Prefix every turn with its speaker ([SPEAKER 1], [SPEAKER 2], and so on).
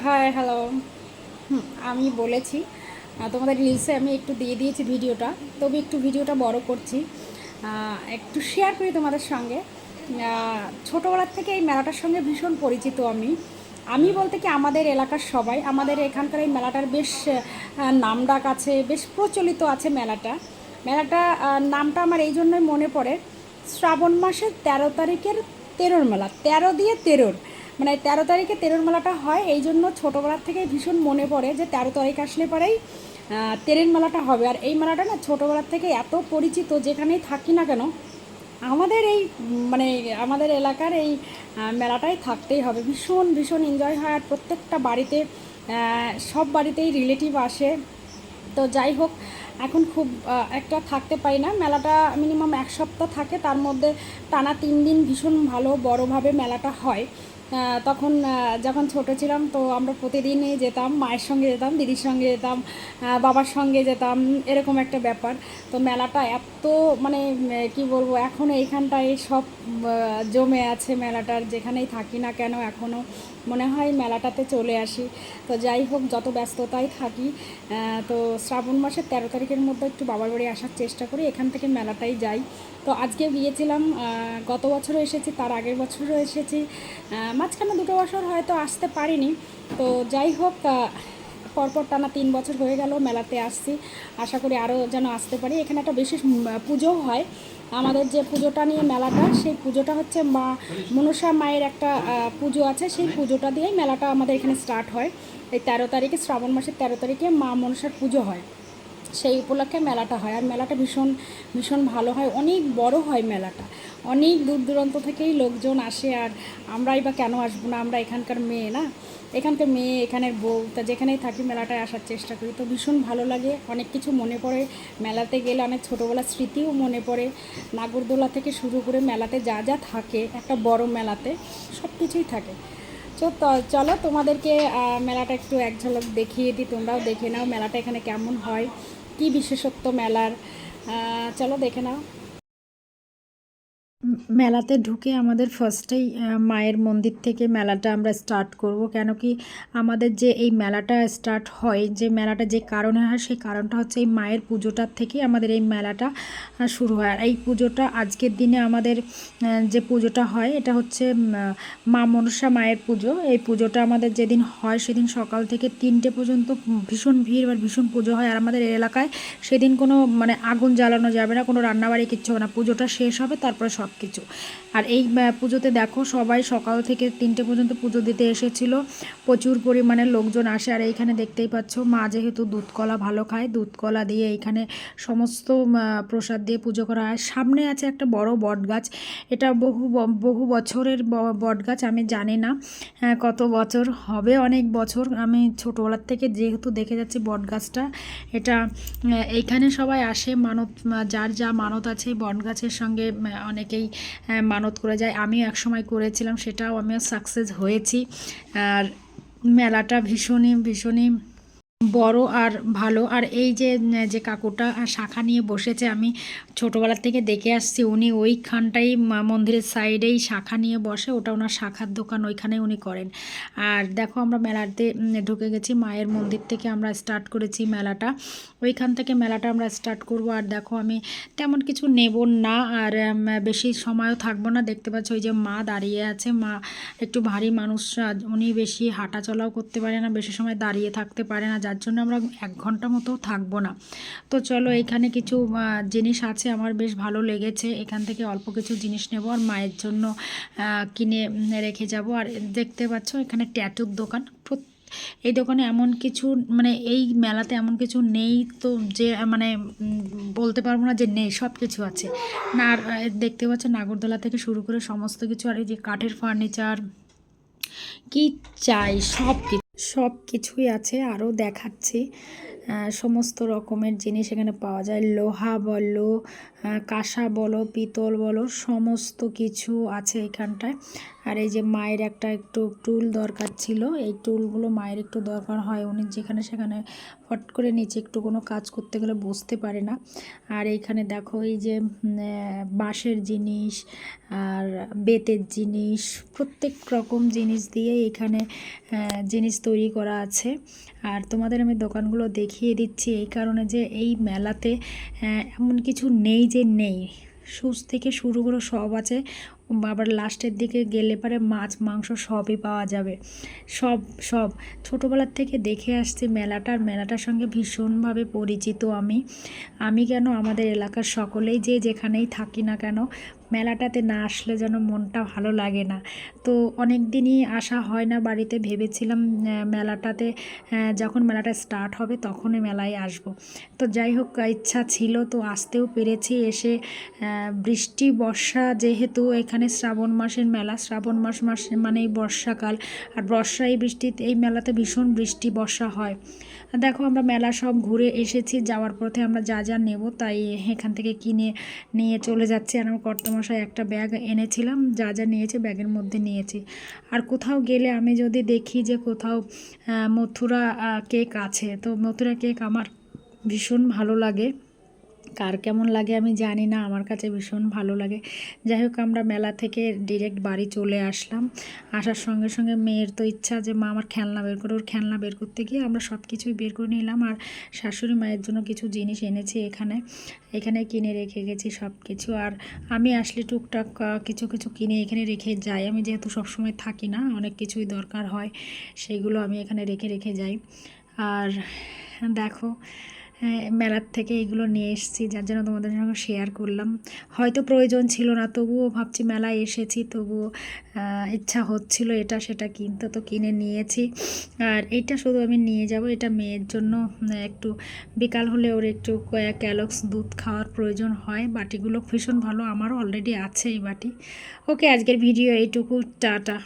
[SPEAKER 1] Hi hello আমি বলেছি তোমাদের রিলসে আমি একটু দিয়ে দিয়েছি ভিডিওটা। তবে একটু ভিডিওটা বড় করছি একটু শেয়ার করি তোমাদের সঙ্গে। ছোটোবেলার থেকে এই মেলাটার সঙ্গে ভীষণ পরিচিত আমি। আমি বলতে কি আমাদের এলাকার সবাই আমাদের এখানকার এই মেলাটার বেশ আহ, নামডাক আছে বেশ প্রচলিত আছে মেলাটা। মেলাটা নামটা আমার এই জন্যই মনে পড়ে শ্রাবণ মাসের তেরো তারিখের তেরোর মেলা তেরো দিয়ে তেরোর। মানে তেরো তারিখে তেরোর মেলাটা হয়, এই জন্য ছোটোবেলার থেকে ভীষণ মনে পড়ে যে তেরো তারিখ আসলে পরেই তেরের মেলাটা হবে। আর এই মেলাটা না ছোটোবেলার থেকে এত পরিচিত, যেখানেই থাকি না কেন, আমাদের এই মানে আমাদের এলাকার এই মেলাটাই থাকতেই হবে। ভীষণ ভীষণ এনজয় হয় আর প্রত্যেকটা বাড়িতে সব বাড়িতেই রিলেটিভ আসে। তো যাই হোক, এখন খুব একটা থাকতে পারি না। মেলাটা মিনিমাম এক সপ্তাহ থাকে, তার মধ্যে টানা তিন দিন ভীষণ ভালো, বড়োভাবে মেলাটা হয়। তখন যখন ছোট ছিলাম তো আমরা প্রতিদিনই যেতাম, মায়ের সঙ্গে যেতাম, দিদির সঙ্গে যেতাম বাবার সঙ্গে যেতাম, এরকম একটা ব্যাপার। তো মেলাটা এত মানে কি বলব এখনও এইখানটায় সব জমে আছে মেলাটার, যেখানেই থাকি না কেন এখনও মনে হয় মেলাটাতে চলে আসি। তো যাই হোক, যত ব্যস্ততায় থাকি তো শ্রাবণ মাসের তেরো তারিখের মধ্যে একটু বাবার বাড়ি আসার চেষ্টা করি, এখান থেকে মেলাটাই যাই। তো আজকে গিয়েছিলাম গত বছরও এসেছি, তার আগের বছরও এসেছি। মাঝখানে দুটো বছর হয়তো আসতে পারিনি। তো যাই হোক পরপর টানা তিন বছর হয়ে গেল মেলাতে আসছি। আশা করি আরও যেন আসতে পারি। এখানে একটা বিশেষ পুজোও হয়। আমাদের যে পুজোটা নিয়ে মেলাটা, সেই পুজোটা হচ্ছে মা মনসা মায়ের একটা পুজো আছে। সেই পুজোটা দিয়েই মেলাটা আমাদের এখানে স্টার্ট হয়। এই তেরো তারিখে, শ্রাবণ মাসের তেরো তারিখে মা মনসার পুজো হয়। সেই উপলক্ষে মেলাটা হয়। আর মেলাটা ভীষণ ভীষণ ভালো হয়। অনেক বড় হয় মেলাটা। অনেক দূর দূরান্ত থেকেই লোকজন আসে। আর আমরাই বা কেন আসব না? আমরা এখানকার মেয়ে না? এখানকার মেয়ে, এখানের বউ, তা যেখানেই থাকি মেলাটায় আসার চেষ্টা করি। তো ভীষণ ভালো লাগে। অনেক কিছু মনে পড়ে। মেলাতে গেলে অনেক ছোটোবেলার স্মৃতিও মনে পড়ে। নাগরদোলা থেকে শুরু করে মেলাতে যা যা থাকে, একটা বড় মেলাতে সব কিছুই থাকে। তো চলো তোমাদেরকে মেলাটা একটু এক ঝলক দেখিয়ে দিই। তোমরাও দেখে নাও মেলাটা এখানে কেমন হয়। কি বিশেষত্ব মেলার? চলো দেখে নাও। মেলাতে ঢুকে আমাদের ফার্স্টেই মায়ের মন্দির থেকে মেলাটা আমরা স্টার্ট করব। কেন কি আমাদের যে এই মেলাটা স্টার্ট হয়, যে মেলাটা যে কারণে হয়, সেই কারণটা হচ্ছে এই মায়ের পুজোটার থেকেই আমাদের এই মেলাটা শুরু হয়। আর এই পুজোটা আজকের দিনে আমাদের যে পুজোটা হয়, এটা হচ্ছে মা মনসা মায়ের পুজো। এই পুজোটা আমাদের যেদিন হয়, সেদিন সকাল থেকে তিনটে পর্যন্ত ভীষণ ভিড় আর ভীষণ পুজো হয়। আর আমাদের এলাকায় সেদিন কোনো মানে আগুন জ্বালানো যাবে না, কোনো রান্নাবাড়ি কিচ্ছু হবে না। পুজোটা শেষ হবে, তারপরে সব কিছু আর এই পুজোতে দেখো সবাই সকাল থেকে তিনটে পর্যন্ত পুজো দিতে এসেছিল। প্রচুর পরিমাণে লোকজন আসে। আর এইখানে দেখতেই পাচ্ছ মা যেহেতু দুধ কলা ভালো খায় দুধ কলা দিয়ে এইখানে সমস্ত প্রসাদ দিয়ে পুজো করা হয়। সামনে আছে একটা বড় বট গাছ এটা বহু বহু বছরের বট গাছ আমি জানি না হ্যাঁ, কত বছর হবে অনেক বছর। আমি ছোটোবেলার থেকে যেহেতু দেখে যাচ্ছি বট গাছটা এটা এইখানে সবাই আসে। মানত যার যা মানত আছে বট গাছের সঙ্গে অনেকেই মানত করে যায়। আমিও একসময় করেছিলাম সেটাও আমিও সাকসেস হয়েছি। আর মেলাটা ভীষণই ভীষণই বড় আর ভালো। আর এই যে যে কাকুটা শাখা নিয়ে বসেছে, আমি ছোটোবেলার থেকে দেখে আসছি, উনি ওইখানটাই মন্দিরের সাইডেই শাখা নিয়ে বসে, ওটা ওনার শাখার দোকান, ওইখানেই উনি করেন। আর দেখো, আমরা মেলাতে ঢুকে গেছি, মায়ের মন্দির থেকে আমরা স্টার্ট করেছি মেলাটা। ওইখান থেকে মেলাটা আমরা স্টার্ট করব। আর দেখো, আমি তেমন কিছু নেব না, আর বেশি সময়ও থাকব না। দেখতে পাচ্ছ, ওই যে মা দাঁড়িয়ে আছে। মা একটু ভারী মানুষ উনি বেশি হাঁটা চলাও করতে পারে না, বেশি সময় দাঁড়িয়ে থাকতে পারে না যার জন্য আমরা এক ঘণ্টা মতো থাকব না। তো চলো এখানে কিছু জিনিস আছে, আমার বেশ ভালো লেগেছে। এখান থেকে অল্প কিছু জিনিস নেব আর মায়ের জন্য কিনে রেখে যাব। আর দেখতে পাচ্ছ এখানে ট্যাটুর দোকান। এই দোকানে এমন কিছু মানে এই মেলাতে এমন কিছু নেই তো যে মানে বলতে পারব না যে নেই সব কিছু আছে। না, আর দেখতে পাচ্ছ নাগরদোলা থেকে শুরু করে সমস্ত কিছু, আর এই যে কাঠের ফার্নিচার, কি চাই সব কিছু সব কিছুই আছে আরও দেখাচ্ছি। সমস্ত রকমের জিনিস এখানে পাওয়া যায়। লোহা বলো কাঁসা বলো, পিতল বলো, সমস্ত কিছু আছে এখানটায়। আর এই যে মায়ের একটা একটু টুল দরকার ছিল, এই টুলগুলো মায়ের একটু দরকার হয়। উনি যেখানে সেখানে ফট করে নিচে একটু কোনো কাজ করতে গেলে বসতে পারে না। আর এইখানে দেখো এই যে বাঁশের জিনিস আর বেতের জিনিস, প্রত্যেক রকম জিনিস দিয়ে এখানে জিনিস তৈরি করা আছে। আর তোমাদের আমি দোকানগুলো দেখিয়ে দিচ্ছি এই কারণে যে এই মেলাতে এমন কিছু নেই যে নেই। সুচ থেকে শুরু করে সব আছে। আবার লাস্টের দিকে গেলে পরে মাছ, মাংস সবই পাওয়া যাবে। সব সব। ছোটোবেলার থেকে দেখে আসছি মেলাটার মেলাটার সঙ্গে ভীষণভাবে পরিচিত আমি। আমি কেন আমাদের এলাকার সকলেই যে যেখানেই থাকি না কেন মেলাটাতে না আসলে যেন মনটা ভালো লাগে না। তো অনেক দিনই আসা হয় না বাড়িতে। ভেবেছিলাম মেলাটাতে যখন মেলাটা স্টার্ট হবে তখনই মেলায় আসব। তো যাই হোক, ইচ্ছা ছিল তো আসতেও পেরেছি। এসে বৃষ্টি, বর্ষা যেহেতু এখানে শ্রাবণ মাসের মেলা, শ্রাবণ মাস মাসে মানেই বর্ষাকাল। আর বর্ষা এই বৃষ্টিতে এই মেলাতে ভীষণ বৃষ্টি, বর্ষা হয়। দেখো আমরা মেলা সব ঘুরে এসেছি, যাওয়ার পথে আমরা যা যা নেব তাই এখান থেকে কিনে নিয়ে চলে যাচ্ছি। আর আমার কর্তমশাই একটা ব্যাগ এনেছিলাম, যা যা নিয়েছে ব্যাগের মধ্যে নিয়েছি। আর কোথাও গেলে আমি যদি দেখি যে কোথাও মথুরা কেক আছে, তো মথুরা কেক আমার ভীষণ ভালো লাগে। কার কেমন লাগে আমি জানি না, আমার কাছে ভীষণ ভালো লাগে। যাই হোক, আমরা মেলা থেকে ডিরেক্ট বাড়ি চলে আসলাম। আসার সঙ্গে সঙ্গে মেয়ের তো ইচ্ছা যে মা আমার খেলনা বের করে ওর খেলনা বের করতে গিয়ে আমরা সব কিছুই বের করে নিলাম। আর শাশুড়ি মায়ের জন্য কিছু জিনিস এনেছি এখানে। এখানে কিনে রেখে গেছি সব কিছু আর আমি আসলে টুকটাক কিছু কিছু কিনে এখানে রেখে যাই। আমি যেহেতু সবসময় থাকি না, অনেক কিছুই দরকার হয় সেইগুলো আমি এখানে রেখে রেখে যাই। আর দেখো মেলার থেকে এগুলো নিয়ে এসেছি, যার জন্য তোমাদের সঙ্গে শেয়ার করলাম। হয়তো প্রয়োজন ছিল না, তবুও ভাবছি মেলায় এসেছি, তবুও ইচ্ছা হচ্ছিল এটা সেটা কিনতে, তো কিনে নিয়েছি। আর এইটা শুধু আমি নিয়ে যাব, এটা মেয়ের জন্য একটু বিকাল হলে ওর একটু ক্যালক্স দুধ খাওয়ার প্রয়োজন হয়। বাটিগুলো ভীষণ ভালো, আমারও অলরেডি আছে এই বাটি। ওকে, আজকের ভিডিও এইটুকু, টাটা।